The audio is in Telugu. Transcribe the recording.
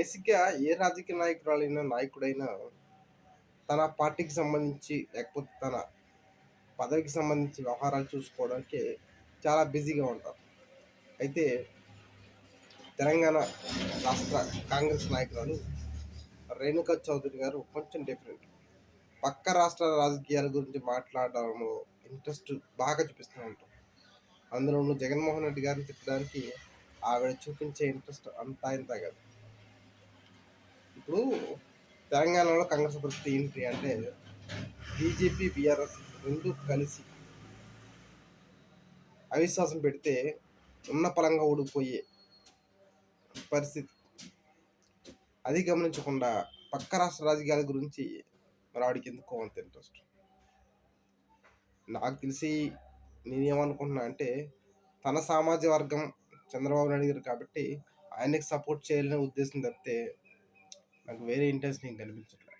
బేసిక్‌గా ఏ రాజకీయ నాయకురాలైనా, నాయకుడైనా తన పార్టీకి సంబంధించి లేకపోతే తన పదవికి సంబంధించి వ్యవహారాలు చూసుకోవడానికి చాలా బిజీగా ఉంటారు. అయితే తెలంగాణ రాష్ట్ర కాంగ్రెస్ నాయకురాలు రేణుకా చౌదరి గారు కొంచెం డిఫరెంట్. పక్క రాష్ట్ర రాజకీయాల గురించి మాట్లాడడంలో ఇంట్రెస్ట్ బాగా చూపిస్తూ ఉంటాం అందులోనూ జగన్మోహన్ రెడ్డి గారిని తిట్టడానికి ఆవిడ చూపించే ఇంట్రెస్ట్ అంతా ఇంత కాదు. ఇప్పుడు తెలంగాణలో కాంగ్రెస్ పరిస్థితి ఏంటి అంటే బీజేపీ, బీఆర్ఎస్ రెండు కలిసి అవిశ్వాసం పెడితే ఉన్న పలంగా ఓడిపోయే పరిస్థితి. అది గమనించకుండా పక్క రాష్ట్ర రాజకీయాల గురించి మరి ఆడికి ఎందుకు అంత ఇంట్రెస్ట్. నాకు తెలిసి నేనేమనుకుంటున్నా అంటే తన సామాజిక వర్గం చంద్రబాబు నాయుడు గారు కాబట్టి ఆయనకి సపోర్ట్ చేయాలనే ఉద్దేశం తప్పితే నాకు వేరే ఇంట్రెస్ట్ నేను కనిపించట్లేదు.